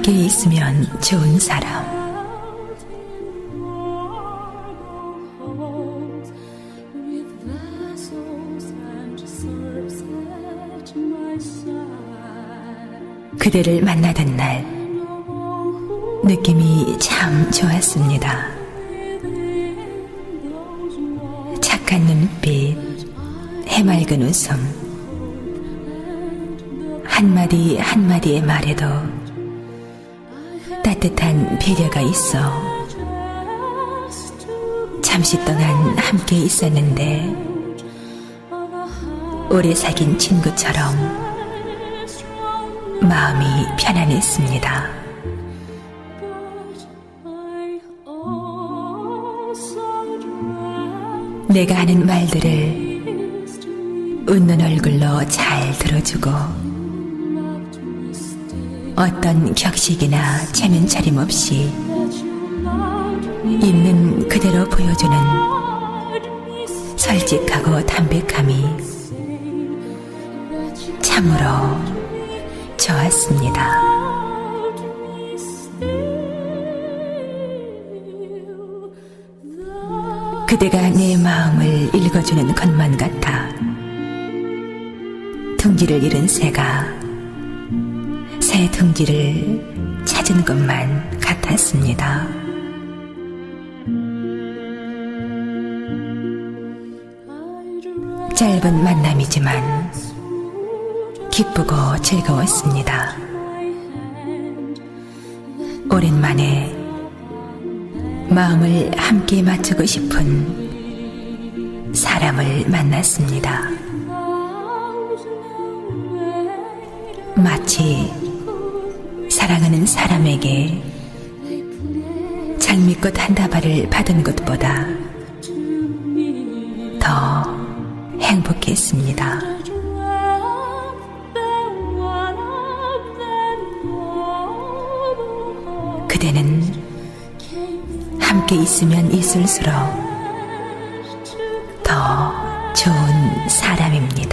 함께 있으면 좋은 사람. 그대를 만나던 날 느낌이 참 좋았습니다. 착한 눈빛, 해맑은 웃음, 한마디 한마디의 말에도 따뜻한 배려가 있어 잠시 동안 함께 있었는데 오래 사귄 친구처럼 마음이 편안했습니다. 내가 하는 말들을 웃는 얼굴로 잘 들어주고 어떤 격식이나 체면 차림 없이 있는 그대로 보여주는 솔직하고 담백함이 참으로 좋았습니다. 그대가 내 마음을 읽어주는 것만 같아 둥지를 잃은 새가 새 둥지를 찾은 것만 같았습니다. 짧은 만남이지만 기쁘고 즐거웠습니다. 오랜만에 마음을 함께 맞추고 싶은 사람을 만났습니다. 마치 사랑하는 사람에게 장미꽃 한 다발을 받은 것보다 더 행복했습니다. 그대는 함께 있으면 있을수록 더 좋은 사람입니다.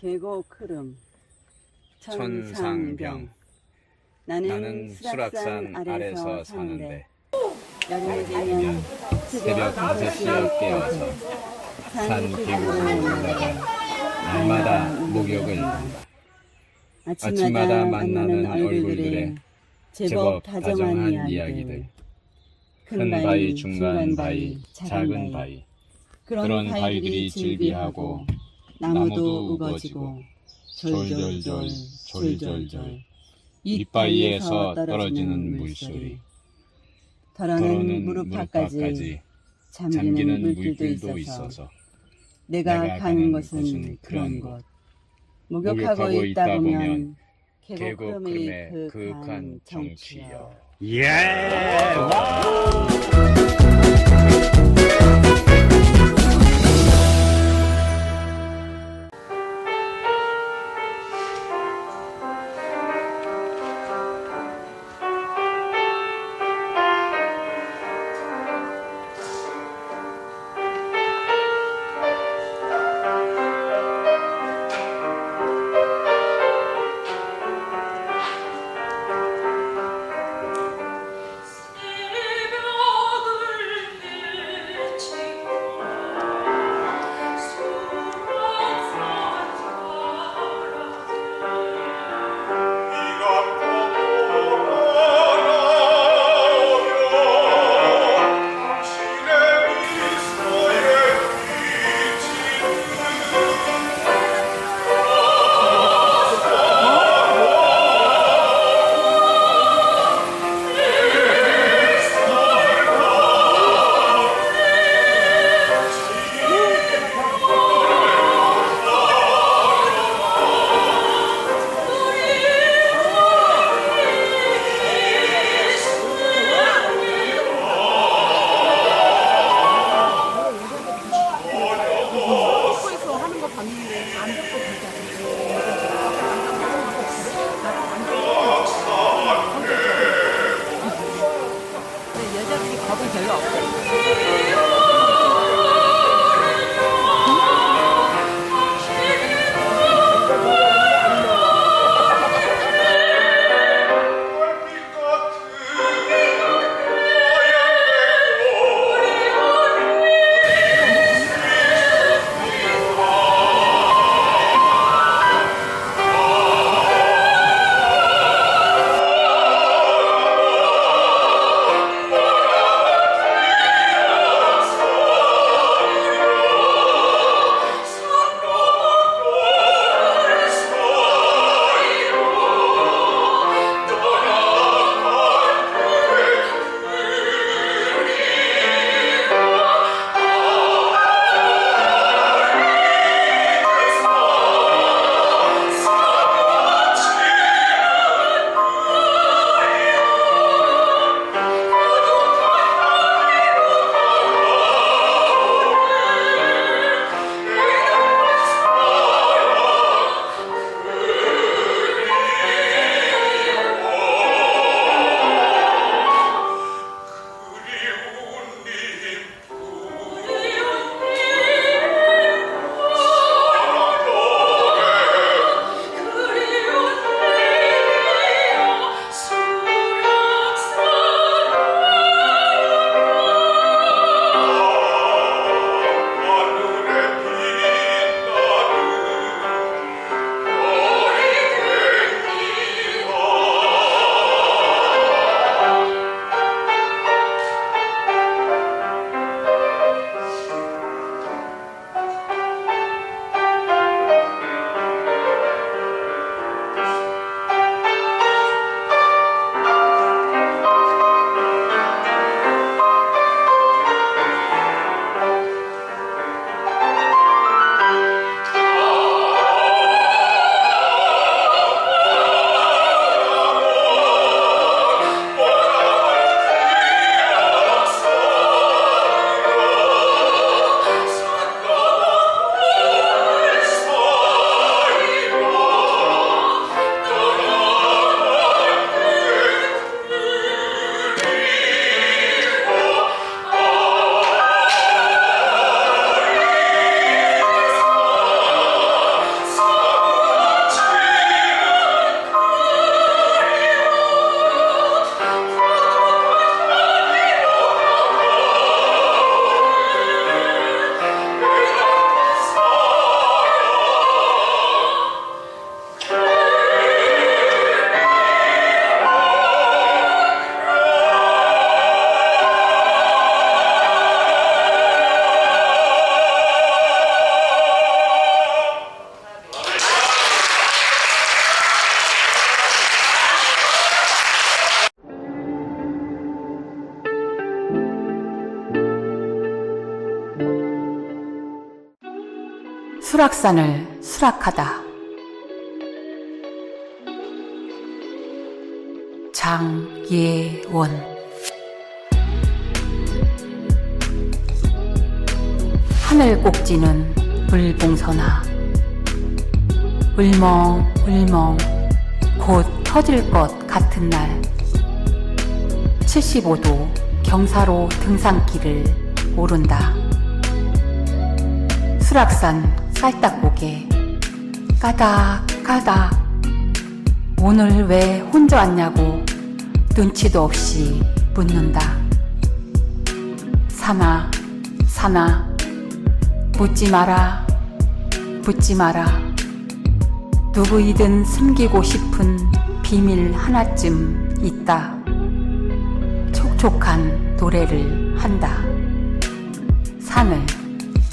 계곡 흐름 천상병. 나는 수락산 아래서 사는데. 여름이 되면 새벽 5시에 깨어서 산 계곡으로 올라가 날마다 목욕을 한다. 아침마다 만나는 얼굴들의 제법 다정한 이야기들. 큰 바위, 중간 바위, 작은 바위. 그런 바위들이 질비하고 나무도 우거지고 졸졸졸 졸졸졸 잎바위에서 떨어지는 물소리 더러는 무릎팍까지 잠기는 물길도 물길도 있어서 내가 가는 것은 그런 곳 목욕하고 있다 보면 계곡 흐름의 흐름의 그윽한. 정취여. 예. 수락산을 수락하다. 장예원. 하늘 꼭지는 물봉선아 울멍 울멍 곧 터질 것 같은 날. 75도 경사로 등산길을 오른다. 수락산 쌀떡고개. 까닥 까닥. 오늘 왜 혼자 왔냐고 눈치도 없이 묻는다. 사나 사나. 묻지 마라 묻지 마라. 누구이든 숨기고 싶은 비밀 하나쯤 있다. 촉촉한 노래를 한다. 산을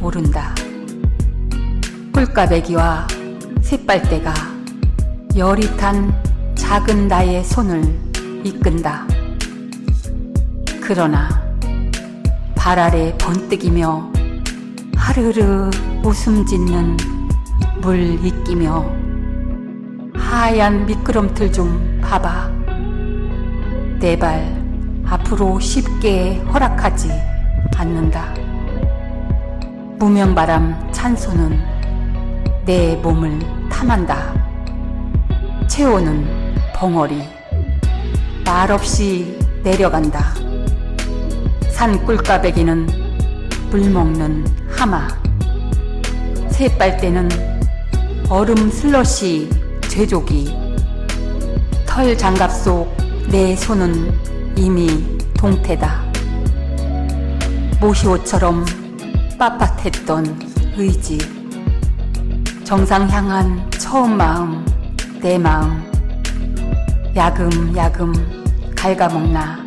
오른다 꿀까베기와 새빨대가 탄 작은 나의 손을 이끈다. 그러나 발 아래 번뜩이며 하르르 웃음 짓는 물 이끼며 하얀 미끄럼틀 좀 봐봐. 내 발 앞으로 쉽게 허락하지 않는다. 무명바람 찬 손은 내 몸을 탐한다. 채우는 벙어리 말없이 내려간다. 산 꿀까베기는 물 먹는 하마 새빨대는 얼음 슬러시 제조기 털 장갑 속 내 손은 이미 동태다. 모시옷처럼 빳빳했던 의지 정상 향한 처음 마음 내 마음. 야금야금 갉아먹나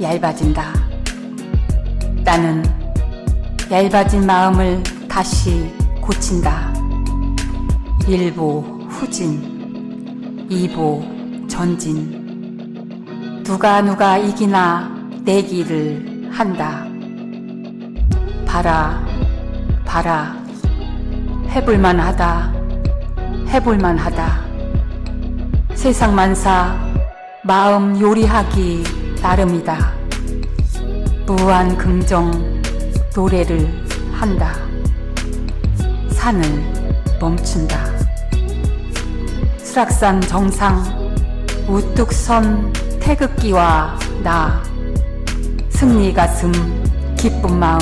얇아진다. 나는 얇아진 마음을 다시 고친다. 1보 후진 2보 전진. 누가 누가 이기나 내기를 한다. 봐라 봐라 해볼만 하다. 해볼만 하다. 세상 만사 마음 요리하기 나름이다. 무한 긍정 노래를 한다. 산을 멈춘다. 수락산 정상 우뚝 선 태극기와 나. 승리 가슴 기쁜 마음.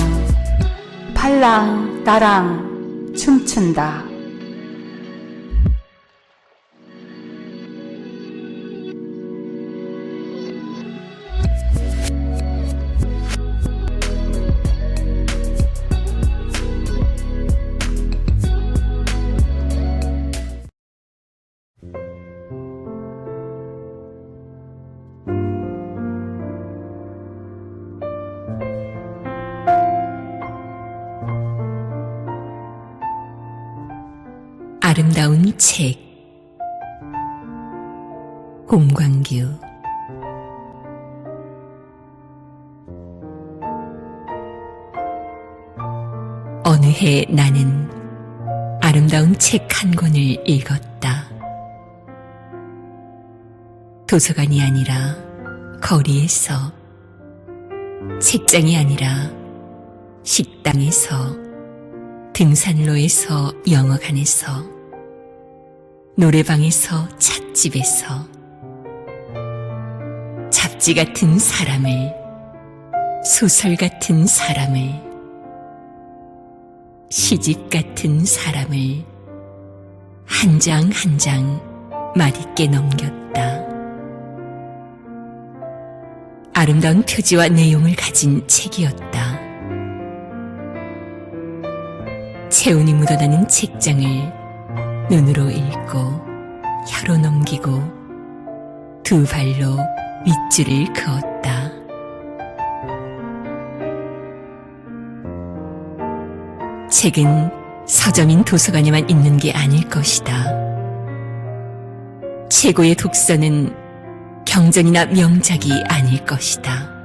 팔랑 나랑 춤춘다 아름다운 책 곰광규 어느 해 나는 아름다운 책 한 권을 읽었다. 도서관이 아니라 거리에서 책장이 아니라 식당에서 등산로에서 영화관에서 노래방에서 찻집에서 잡지 같은 사람을 소설 같은 사람을 시집 같은 사람을 한 장 한 장 맛있게 넘겼다. 아름다운 표지와 내용을 가진 책이었다. 체온이 묻어나는 책장을 눈으로 읽고 혀로 넘기고 두 발로 윗줄을 그었다. 책은 서점인 도서관에만 있는 게 아닐 것이다. 최고의 독서는 경전이나 명작이 아닐 것이다.